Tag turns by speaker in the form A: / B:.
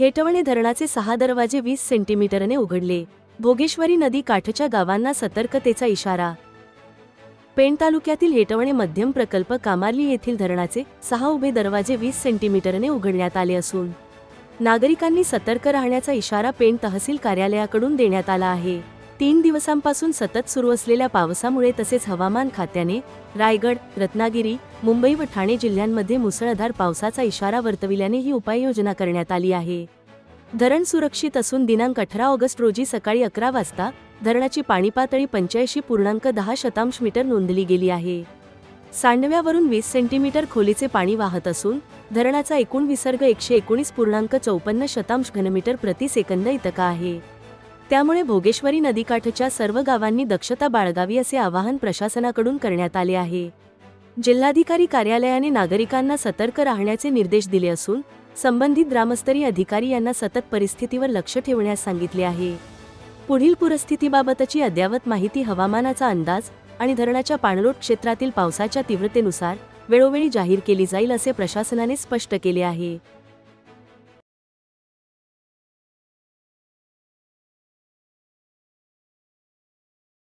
A: हेटवणे धरणाचे सहा दरवाजे वीस सेंटीमीटरने उघडले. भोगेश्वरी नदी काठच्या गावांना सतर्कतेचा इशारा. पेण तालुक्यातील हेटवणे मध्यम प्रकल्प कामार्ली येथील धरणाचे सहा उभे दरवाजे वीस सेंटीमीटरने उघडण्यात आले असून नागरिकांनी सतर्क राहण्याचा इशारा पेण तहसील कार्यालयाकडून देण्यात आला आहे. तीन दिवसांपासून सतत सुरू असलेल्या पावसामुळे तसेच हवामान खात्याने रायगड रत्नागिरी मुंबई व ठाणे जिल्ह्यांमध्ये मुसळधार पावसाचा इशारा वर्तविल्याने ही उपाययोजना करण्यात आली आहे. धरण सुरक्षित असून दिनांक अठरा ऑगस्ट रोजी सकाळी अकरा वाजता धरणाची पाणी पातळी पंच्याऐंशी पूर्णांक दहा शतांश मीटर नोंदली गेली आहे. सांडव्यावरून वीस सेंटीमीटर खोलीचे पाणी वाहत असून धरणाचा एकूण विसर्ग एकशे एकोणीस पूर्णांक चौपन्न शतांश घनमीटर प्रति सेकंद इतका आहे. त्यामुळे भोगेश्वरी नदीकाठच्या सर्व गावांनी दक्षता बाळगावी असे आवाहन प्रशासनाकडून करण्यात आले आहे. जिल्हाधिकारी कार्यालयाने नागरिकांना सतर्क राहण्याचे निर्देश दिले असून संबंधित ग्रामस्तरीय अधिकारी यांना सतत परिस्थितीवर लक्ष ठेवण्यास सांगितले आहे. पुढील पूरस्थितीबाबतची अद्ययावत माहिती हवामानाचा अंदाज आणि धरणाच्या पाणलोट क्षेत्रातील पावसाच्या तीव्रतेनुसार वेळोवेळी जाहीर केली जाईल असे प्रशासनाने स्पष्ट केले आहे.